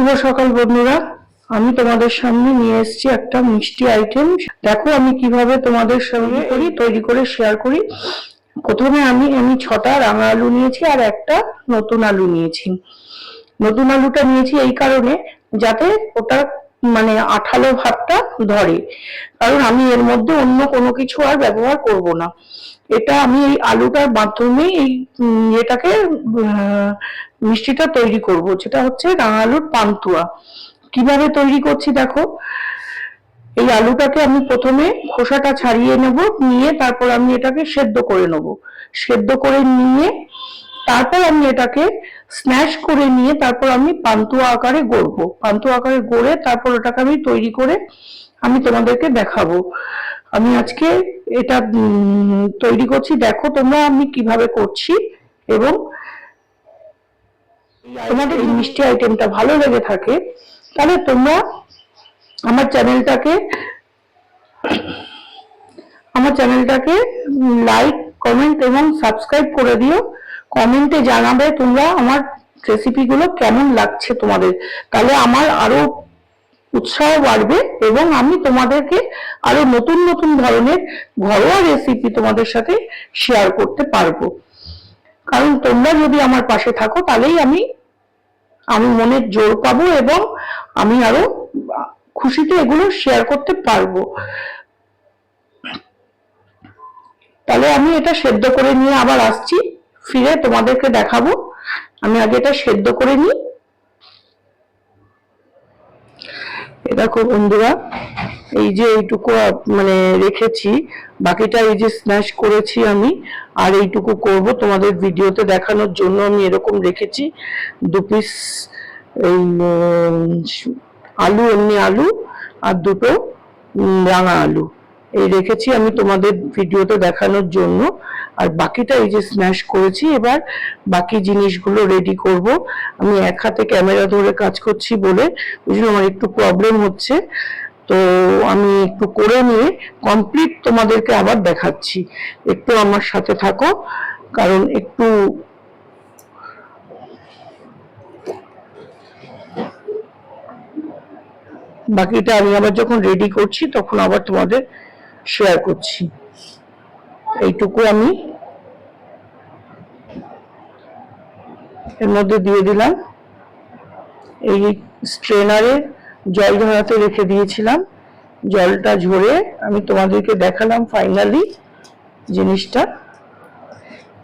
শুভ সকাল বন্ধুরা। আমি তোমাদের সামনে নিয়ে এসেছি একটা মিষ্টি আইটেম দেখো আমি কীভাবে তোমাদের সঙ্গে করি তৈরি করে শেয়ার করি। প্রথমে আমি আমি ছটা রাঙা আলু নিয়েছি আর একটা নতুন আলু নিয়েছি। নতুন আলুটা নিয়েছি এই কারণে যাতে ওটা মানে আঠালো ভাবটা ধরে। কারণ আমি এর মধ্যে অন্য কোনো কিছু আর ব্যবহার করব না। এটা আমি এই আলুটার মাধ্যমে এই এটাকে মিষ্টিটা তৈরি করব যেটা হচ্ছে রাঙা আলুর পান্তুয়া। কীভাবে তৈরি করছি দেখো? এই আলুটাকে আমি প্রথমে খোসাটা ছাড়িয়ে নেব, নিয়ে তারপর আমি এটাকে সেদ্ধ করে নেব। সেদ্ধ করে নিয়ে তারপর আমি এটাকে স্ন্যাশ করে নিয়ে তারপর আমি পান্তুয়া আকারে গড়বো। পান্তুয়া আকারে গড়ে তারপর ওটাকে আমি তৈরি করে আমি তোমাদেরকে দেখাবো। আমি আজকে এটা তৈরি করছি। দেখো তোমরা আমি কীভাবে করছি এবং তোমাদের মিষ্টি আইটেমটা ভালো লেগে থাকে, তাহলে তোমরা আমার চ্যানেলটাকে আমার চ্যানেলটাকে লাইক কমেন্ট এবং সাবস্ক্রাইব করে দিও। কমেন্টে জানাবে তোমরা আমার রেসিপিগুলো কেমন লাগছে তোমাদের। তাহলে আমার আরও উৎসাহ বাড়বে এবং আমি তোমাদেরকে আরও নতুন নতুন ধরনের ঘরোয়া রেসিপি তোমাদের সাথে শেয়ার করতে পারব। কারণ তোমরা যদি আমার পাশে থাকো, তাহলেই আমি আমি মনের জোর পাবো এবং আমি আরও খুশিতে এগুলো শেয়ার করতে পারব। তাহলে আমি এটা সেদ্ধ করে নিয়ে আবার আসছি। ফিরে তোমাদেরকে দেখাবো। আমি আগে এটা সেদ্ধ করে নিই। দেখো বন্ধুরা এই যে এইটুকু মানে রেখেছি, বাকিটা এই যে স্ন্যাশ করেছি আমি, আর এইটুকু করব তোমাদের ভিডিওতে দেখানোর জন্য আমি এরকম রেখেছি। দু পিস এই আলু, এমনি আলু, আর দুটো রাঙা আলু। এই রেখেছি আমি তোমাদের ভিডিওতে দেখানোর জন্য। আর বাকিটা এই যে স্ম্যাশ করেছি, এবার বাকি জিনিসগুলো রেডি করব। আমি এক হাতে ক্যামেরা ধরে কাজ করছি বলে ওই আমার একটু প্রবলেম হচ্ছে। তো আমি একটু করে নিয়ে কমপ্লিট তোমাদেরকে আবার দেখাচ্ছি। একটু আমার সাথে থাকো, কারণ একটু বাকিটা আমি আবার যখন রেডি করছি, তখন আবার তোমাদের শেয়ার করছি। এইটুকু আমি এর মধ্যে দিয়ে দিলাম। এই স্ট্রেনারে জল ঝরাতে রেখে দিয়েছিলাম। জলটা ঝরে আমি তোমাদেরকে দেখালাম ফাইনালি জিনিসটা।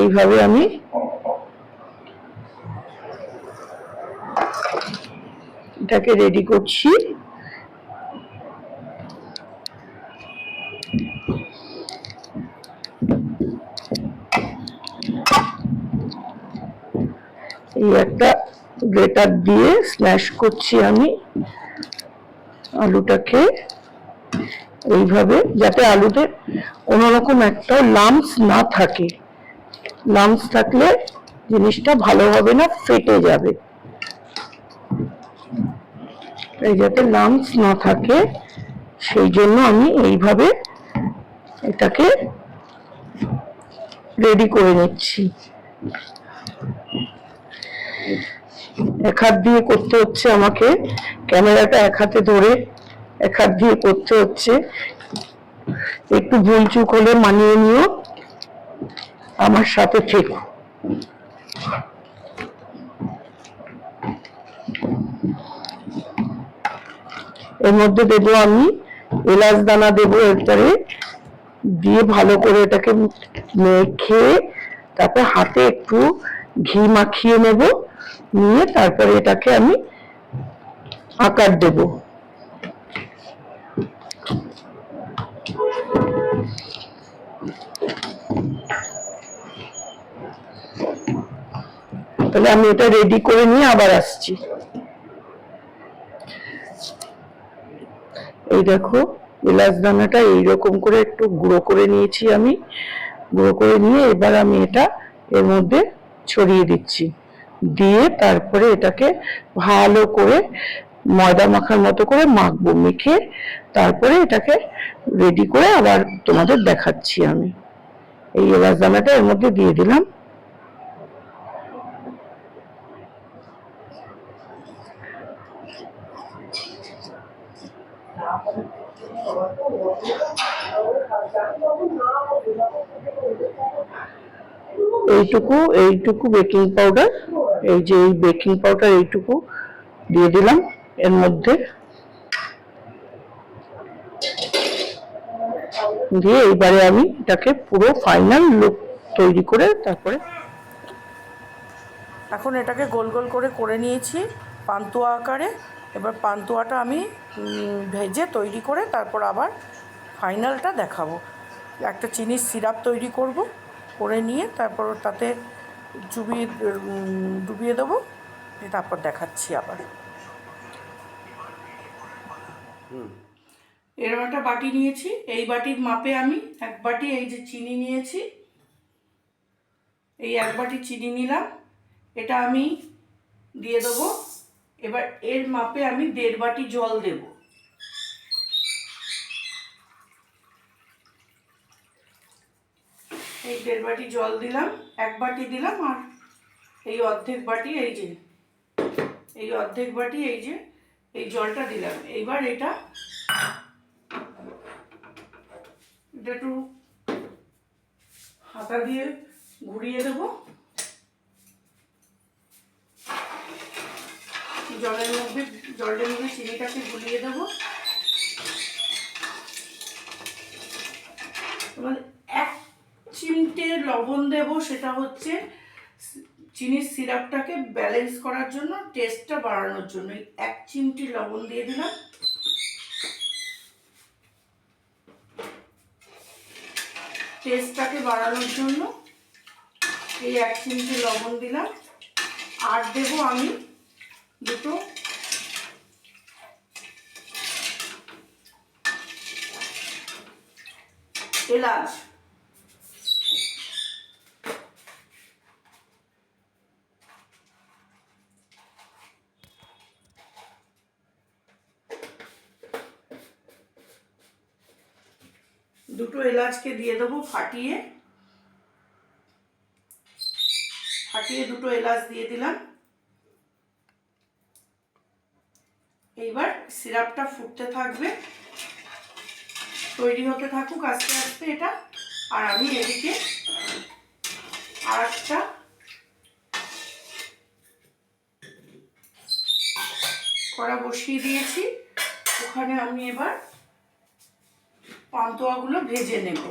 এইভাবে আমি এটাকে রেডি করছি। এই একটা গ্রেটার দিয়ে স্ম্যাশ করছি আমি। আলুটাকে এইভাবে যাতে আলুতে কোনোরকম একটা লামস না থাকে। লামস থাকলে জিনিসটা ভালো হবে না, ফেটে যাবে। এই যাতে লামস না থাকে, সেই জন্য আমি এইভাবে এটাকে রেডি করে নিচ্ছি। এক হাত দিয়ে করতে হচ্ছে আমাকে। ক্যামেরাটা এক হাতে ধরে এক হাত দিয়ে করতে হচ্ছে। একটু ভুল চুক হলে মানিয়ে নিও। আমার সাথে থেকো। এর মধ্যে দেবো আমি এলাচ দানা দেবো এরপরে, দিয়ে ভালো করে এটাকে মেখে তারপর হাতে একটু ঘি মাখিয়ে নেব। নিয়ে তারপরে এটাকে আমি আকার দেব। তাহলে আমি এটা রেডি করে নিয়ে আবার আসছি। এই দেখো, এলাচ দানাটা এইরকম করে একটু গুঁড়ো করে নিয়েছি আমি। গুঁড়ো করে নিয়ে এবার আমি এটা এর মধ্যে ছড়িয়ে দিচ্ছি। দিয়ে তারপরে এটাকে ভালো করে ময়দা মাখার মতো করে মাখবো, মেখে তারপরে এটাকে রেডি করে আবার তোমাদের দেখাচ্ছি আমি। এই এলাচ দানাটা এর মধ্যে দিয়ে দিলাম। এইটুকু এইটুকু বেকিং পাউডার এই যে এই বেকিং পাউডার এইটুকু দিয়ে দিলাম। এর মধ্যে দিয়ে এইবারে আমি এটাকে পুরো ফাইনাল লুক তৈরি করে তারপরে এখন এটাকে গোল গোল করে করে নিয়েছি পান্তুয়া আকারে। এবার পান্তুয়াটা আমি ভেজে তৈরি করে তারপর আবার ফাইনালটা দেখাবো। একটা চিনির সিরাপ তৈরি করব, করে নিয়ে তারপর তাতে চুবিয়ে উম, ডুবিয়ে দেবো দিয়ে তারপর দেখাচ্ছি আবার। এরকম একটা বাটি নিয়েছি এই বাটির মাপে আমি এক বাটি এই যে চিনি নিয়েছি এই এক বাটি চিনি নিলাম এটা আমি দিয়ে দেবো এবার এর মাপে আমি দেড় বাটি জল দেব। এই দেড় বাটি জল দিলাম, এক বাটি দিলাম, আর এই অর্ধেক বাটি এই যে, এই অর্ধেক বাটি এই যে, এই জলটা দিলাম। এইবার এটা একটু হাতা দিয়ে ঘুরিয়ে দেবো। জলের মধ্যে জলের মধ্যে চিনিটাকে গুলিয়ে দেবো এবার এক চিমটে লবণ দেব, সেটা হচ্ছে চিনির সিরাপটাকে ব্যালেন্স করার জন্য টেস্টটা বাড়ানোর জন্য। এক চিমটি লবণ দিয়ে দিলাম। টেস্টটাকে বাড়ানোর জন্য এই এক চিমটি লবণ দিলাম। আর দেবো আমি দুটো এলাচ। দুটো এলাচকে দিয়ে দেবো ফাটিয়ে। ফাটিয়ে দুটো এলাচ দিয়ে দিলাম। এইবার সিরাপটা ফুটতে থাকবে। তৈরি হতে থাকুক আস্তে আস্তে এটা। আর আমি এদিকে আর একটা কড়া বসিয়ে দিয়েছি। ওখানে আমি এবার পান্তুয়াগুলো ভেজে নেব।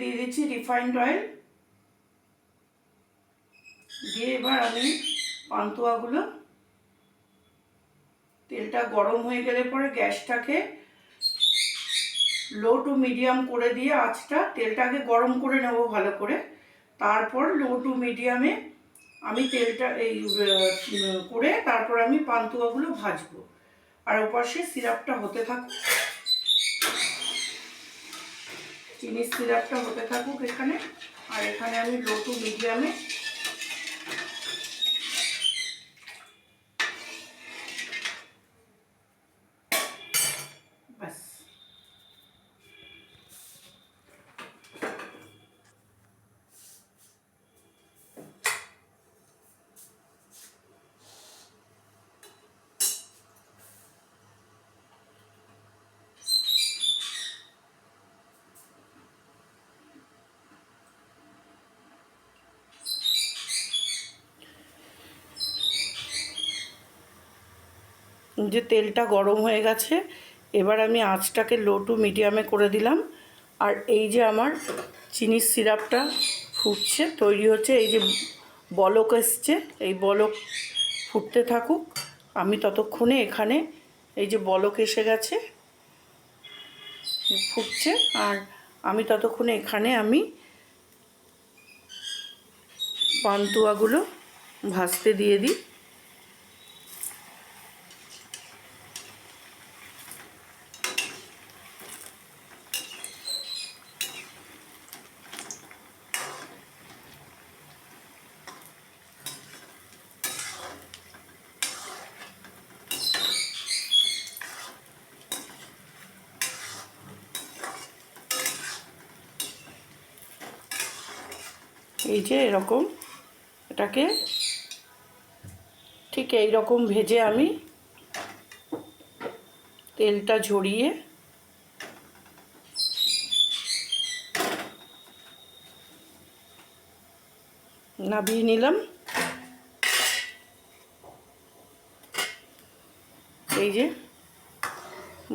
দিয়ে দিচ্ছি রিফাইন্ড অয়েল দিয়ে এবার আমি পান্তুয়াগুলো তেলটা গরম হয়ে গেলে পরে গ্যাসটাকে লো টু মিডিয়াম করে দিয়ে আঁচটা তেলটাকে গরম করে নেব ভালো করে। তারপর লো টু মিডিয়ামে আমি তেলটা এই করে তারপর আমি পান্তুয়াগুলো ভাজবো। আর ওপাশে সিরাপটা হতে থাকুক। চিনির সিরাপটা হতে থাকুক এখানে। আর এখানে আমি লো টু মিডিয়ামে যে তেলটা গরম হয়ে গেছে, এবার আমি আঁচটাকে লো টু মিডিয়ামে করে দিলাম। আর এই যে আমার চিনির সিরাপটা ফুটছে, তৈরি হচ্ছে, এই যে বলক এসছে, এই বলক ফুটতে থাকুক। আমি ততক্ষণে এখানে এই যে বলক এসে গেছে, ফুটছে। আর আমি ততক্ষণে এখানে আমি পান্তুয়াগুলো ভাজতে দিয়ে দিই। এই যে এরকম এটাকে ঠিক এই রকম ভেজে আমি তেলটা ঝরিয়ে নাবিয়ে নিলাম। এই যে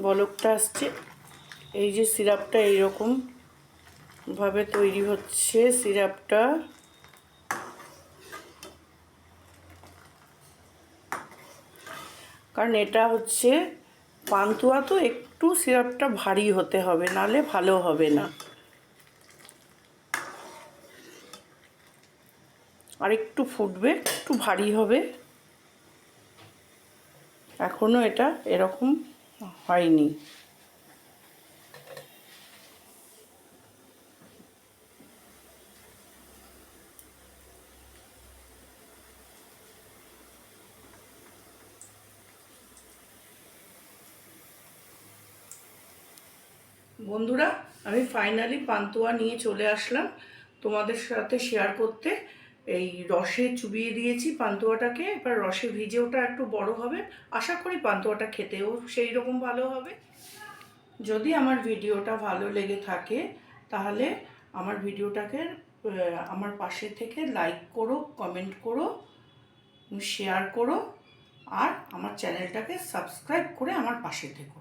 বলকটা আসছে। এই যে সিরাপটা এইরকম ভাবে তৈরি হচ্ছে সিরাপটা। কারণ এটা হচ্ছে পান্তুয়া, তো একটু সিরাপটা ভারী হতে হবে, নালে ভালো হবে না। আর একটু ফুটবে, একটু ভারী হবে। এখনও এটা এরকম হয়নি। বন্ধুরা, আমি ফাইনালি পান্তুয়া নিয়ে চলে আসলাম তোমাদের সাথে শেয়ার করতে। এই রসে চুবিয়ে দিয়েছি পান্তুয়াটাকে, এবার রসে ভিজে ওটা একটু বড় হবে। আশা করি পান্তুয়াটা খেতেও সেই রকম ভালো হবে। যদি আমার ভিডিওটা ভালো লেগে থাকে, তাহলে আমার ভিডিওটাকে আমার পাশে থেকে লাইক করো কমেন্ট করো শেয়ার করো, আর আমার চ্যানেলটাকে সাবস্ক্রাইব করে আমার পাশে থেকো।